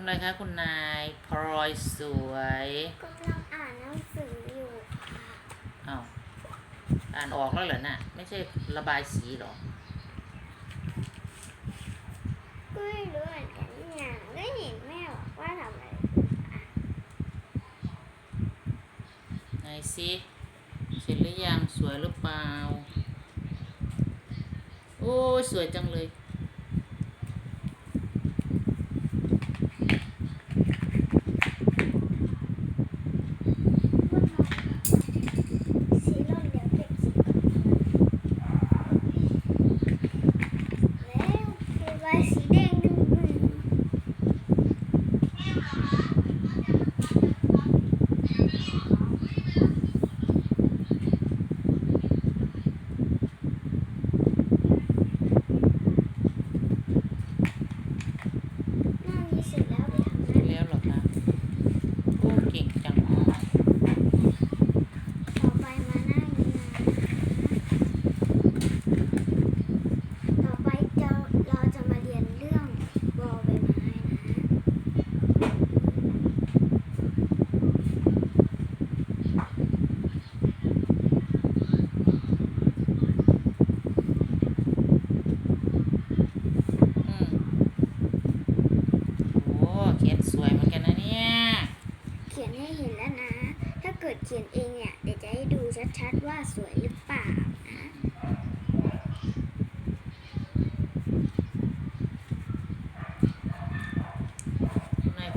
ำอะไรคะคุณนายพลอยสวยกำลังอ่านหนังสืออยู่อ้าวอ่านออกแล้วเหรอนะ่ะ ไม่ใช่ระบายสีหรอก็ไม่รู้เหอนกันเนี่ยก็เห็นแม่บอกว่าทำอะไรไหนสิเสร็จหรือยังสวยหรือเปล่า โอ้สวยจังเลย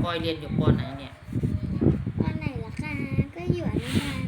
พลอยเรียนอยู่ปอไหนเนี่ย ตอนไหนล่ะคะ ก็อยู่อนุบาล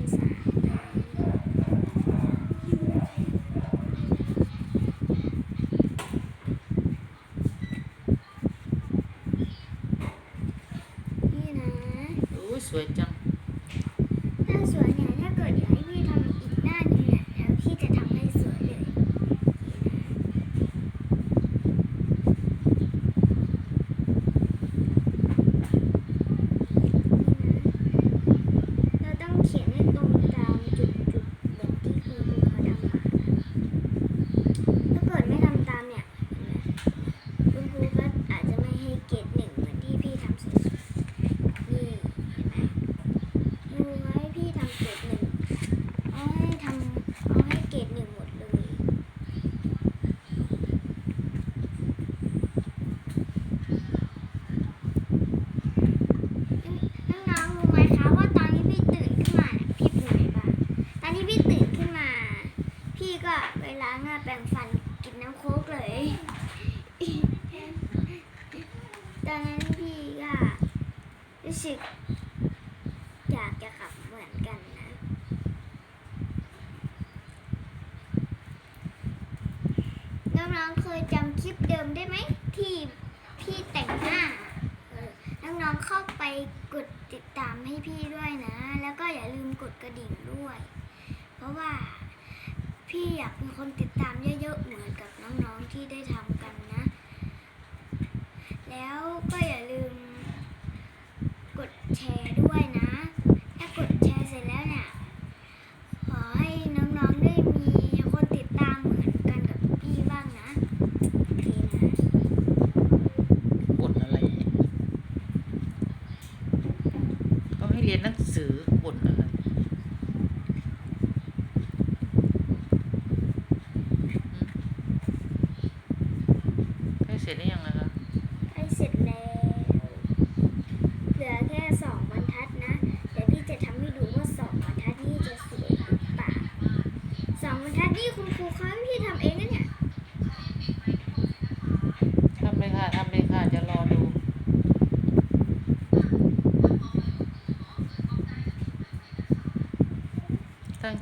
ติดตามเยอะ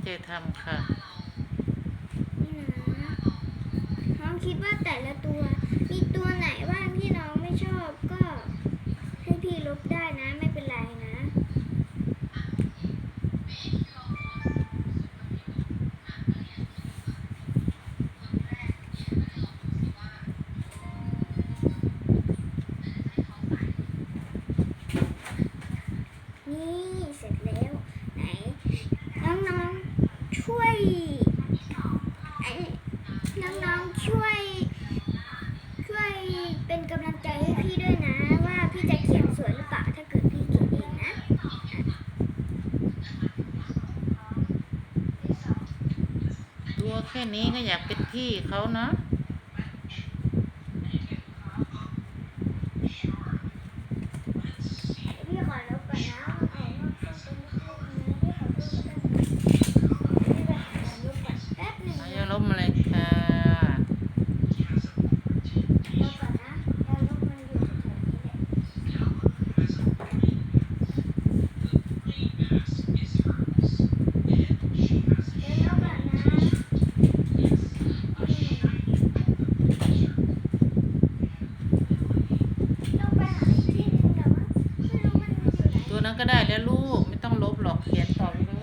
ใจทำค่ะัวแค่นี้ก็อยากเป็นพี่เขาเนาะ ก็ได้แล้วลูกไม่ต้องลบหรอกเขียนต่อไปเลย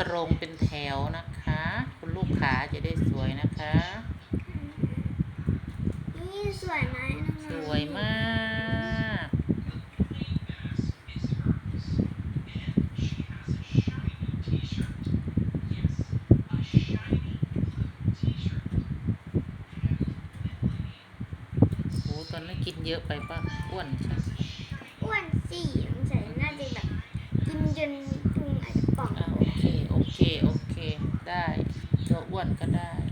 ตรงเป็นแถวนะคะ คุณลูกขาจะได้สวยนะคะ นี่สวยไหมสวยมาก โอ้ตอนนี้กินเยอะไปปะอ้วนใช่อ้วนสี่ใส่น่าจะแบบกินจนพุงอาจจะ อ่าโอเค โอเค โอเค ได้ ตัวอ้วนก็ได้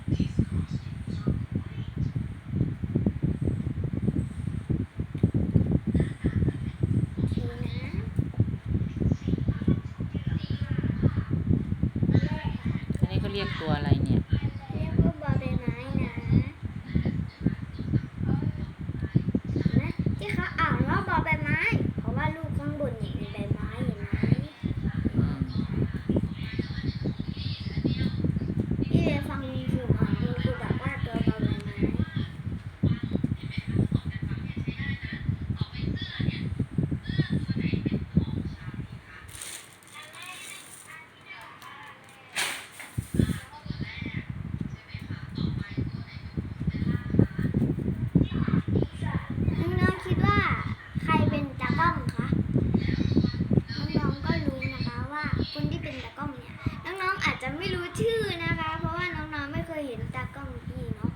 ไม่รู้ชื่อนะคะ เพราะว่าน้องๆไม่เคยเห็นตากล้องพี่เนาะ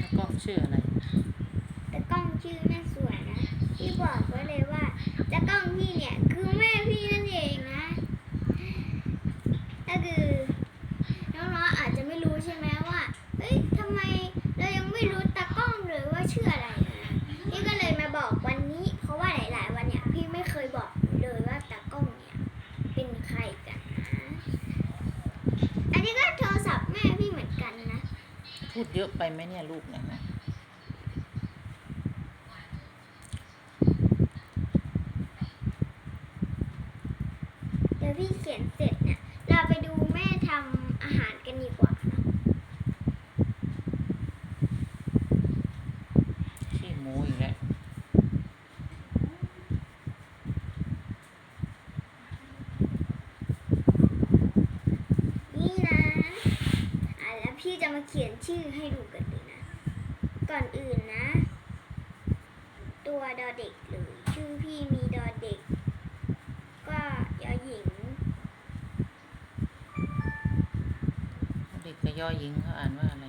ตากล้องชื่ออะไร พูดเยอะไปไหมเนี่ยลูกเนี่ยนะ ตัวดอเด็กหรือชื่อพี่มีดอเด็ก ก็ยอหญิง เด็กกับยอหญิงเขาอ่านว่าอะไร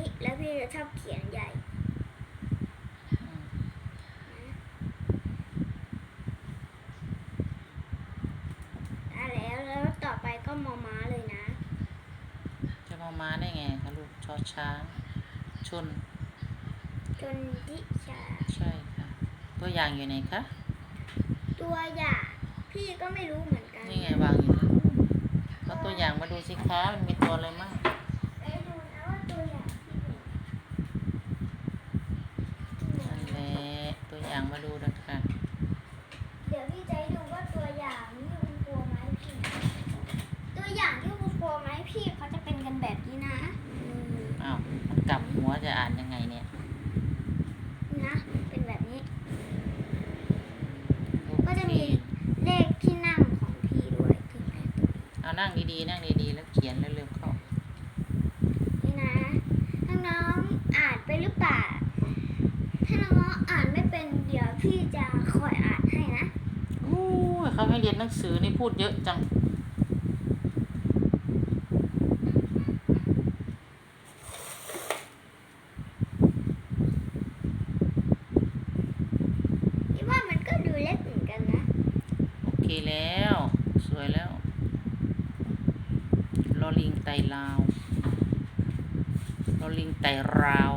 ี้แล้วพี่จะชอบเขียนใหญ่แล้วแล้วต่อไปก็มอม้าเลยนะ จะมอม้าได้ไงคะลูกชอช้าง ชน ชนทิชา ใช่ค่ะ ตัวอย่างอยู่ไหนคะ ตัวอย่าง พี่ก็ไม่รู้เหมือนกัน นี่ไงวางอยู่นี่เตัวอย่างมาดูสิคะ มันมีตัวอะไรมั่ อย่างมาดูนะคะเดี๋ยวพี่จะให้ดูว่าตัวอย่างที่คุณกลัวไหมพี่ตัวอย่างที่คุณกลัวไหมพี่เขาจะเป็นกันแบบนี้นะอืมอ้าวมันกลับหัวจะอ่านยังไงเนี่ยนะเป็นแบบนี้โอก็จะเคมีเลขที่นั่งของพี่ด้วยคือแปดตัวเอานั่งดีๆนั่งดีๆแล้วเขียนเร็วๆเข้านี่นะน้องๆอ่านไปหรือเปล่าถ้าน้องๆ อ่านไม่เป็นเดี๋ยวพี่จะคอยอ่านให้นะอู้ยเขาให้เรียนหนังสือนี่พูดเยอะจัง พี่ว่ามันก็ดูเล็กเหมือนกันนะ โอเคแล้ว สวยแล้ว ลอลิงไตลาวลอลิงไตราว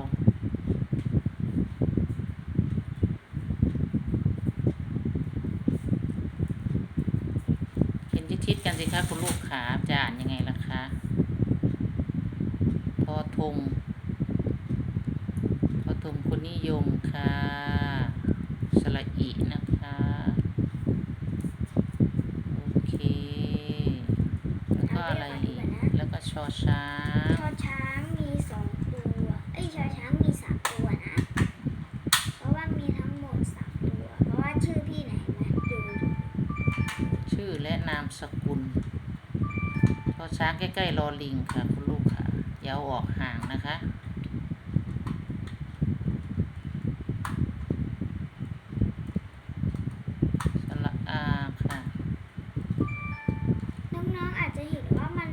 ทิศกันสิคะคุณลูกขาจะอ่านยังไงล่ะคะพอทงพอทงคุณนิยมค่ะสละอีนะคะโอเคแล้วก็อะไรอีกแล้วก็ชอช้าง ชอช้างใกล้ๆรอลิงค่ะ คุณลูกค่ะอย่าเอาออกห่างนะคะสระอาค่ะ น้องๆอาจจะเห็นว่ามัน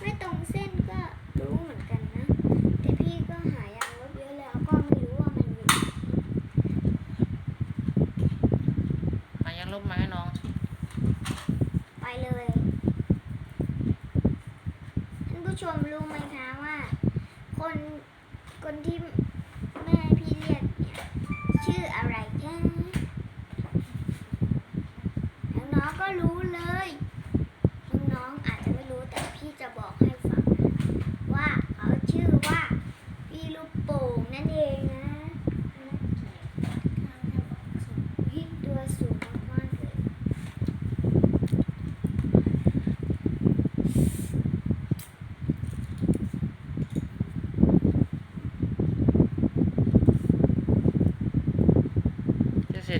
ไม่ตรงเส้นก็รู้เหมือนกันนะ แต่พี่ก็หายางลบเยอะแล้วก็ไม่รู้ว่ามันอยู่มายังลบมาให้น้องสิ ไปเลยท่าน ผู้ชมรู้ไหมคะว่า คนคนที่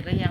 จะเสร็จหรือยัง ง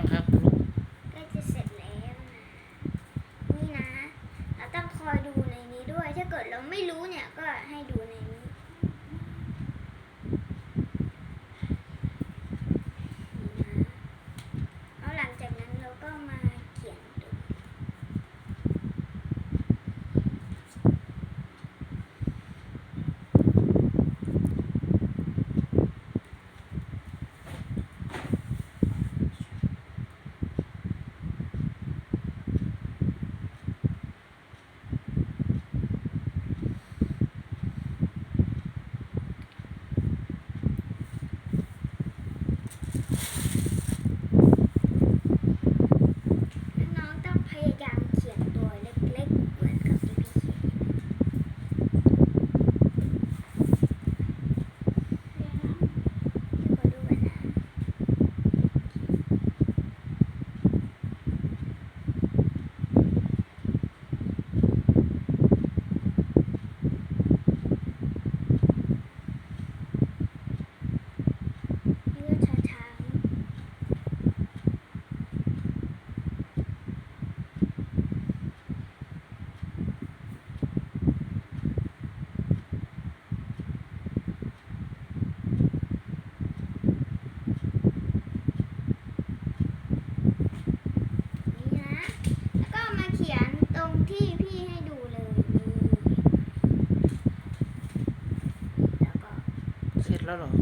แล้วเหรอ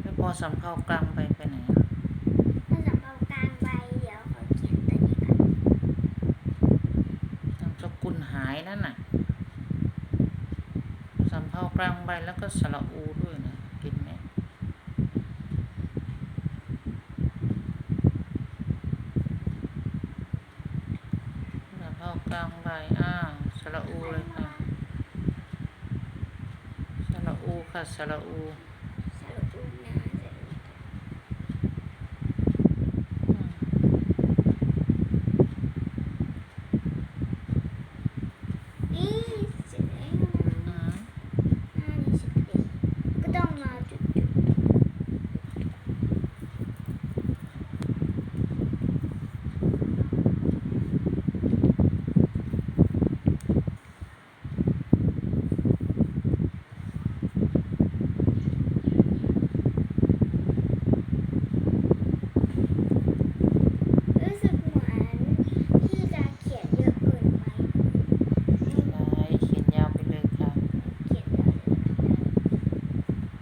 ไม่พอสำเภากลางไปไปไหนอะถ้าสำเภากลางใบเดี๋ยวขอเขียนตัวนี้ก่อนนามสกุลหายนั่นน่ะนกลางใบแล้วก็สระอูด้วยนะกินไหมสระพอกลางใบอ้าวสระอูเลยค่ะส ระอูค่ะสระอู สรุปดูนะเสร็จแล้ว อืม นี่เสร็จแล้ว อืม หน้านี้เสร็จแล้วก็ต้องมาจุดจุด รู้สึกเหมือนที่จะเขียนเยอะเกินไป ไหนเขียนยาวไปเลยค่ะ เขียนเยอะเลย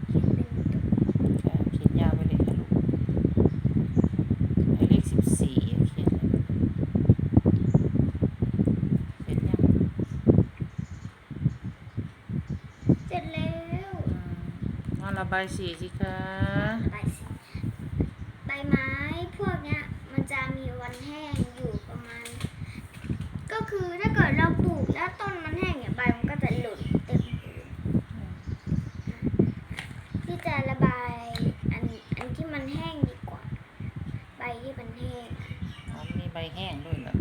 เขียนเป็นตัว ค่ะเขียนยาวไปเลยค่ะลูกหมายเลขสิบสี่เขียนเลยเสร็จยัง เสร็จแล้ว อืม เอาระบายสีสิคะใบสีใบไม้พวกเนี้ยมันจะมีวันแห้งอยู่ประมาณ ก็คือถ้าเกิดเราปลูกแล้วต้นมันแห้งเนี่ยใบมันก็จะหล่นเต็มพื้นที่จะระบายอันอันที่มันแห้งดีกว่า ใบที่มันแห้งอะอ๋อมีใบแห้งด้วยเหรอ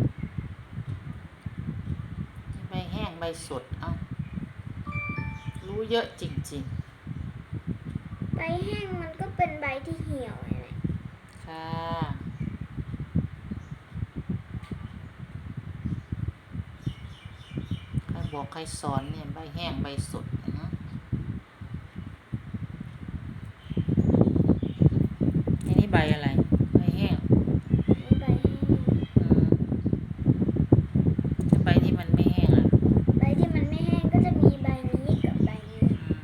มีใบแห้งใบสดเอ้ารู้เยอะจริงใบ แห้งมันก็เป็นใบที่เหี่ยวนั่แหละค่ะใครบอกใครสอนเนี่ยใบแห้งใบสดนะอันนี้ใบอะไร ใบแห้ง อันนี้ใบแห้ง อืมถ้าใบที่มันไม่แห้งอะ ใบที่มันไม่แห้งก็จะมีใบนี้กับใบนี้ อื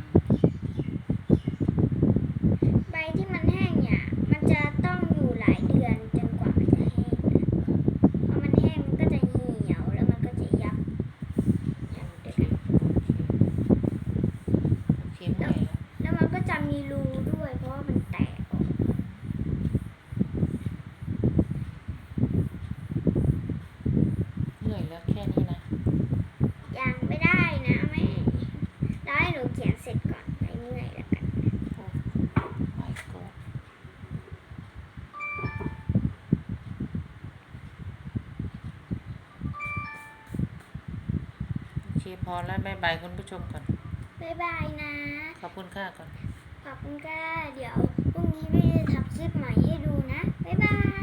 ม ใบที่มันแห้งเนี่ย มันจะต้องอยู่หลายเดือนจนกว่ามันจะแห้งนะพอมันแห้งมันก็จะเหี่ยวแล้วมันก็จะยับยับด้วยกัน โอเคเมื่อยแล้ว แล้วมันก็จะมีรูด้วย เพราะว่ามันแตกออก เหนื่อยแล้วแค่นี้นะ ยังไม่ได้นะแม่ได้หนูเขียนเสร็จก่อนไปเมื่อยแล้วกัน โอ้ my god โอเคพอแล้วบายบายคุณผู้ชมก่อนบ๊ายบายนะ ขอบคุณค่าก่อน ขอบคุณค่ะ เดี๋ยวพรุ่งนี้พี่จะทำคลิปใหม่ให้ดูนะ บ๊ายบาย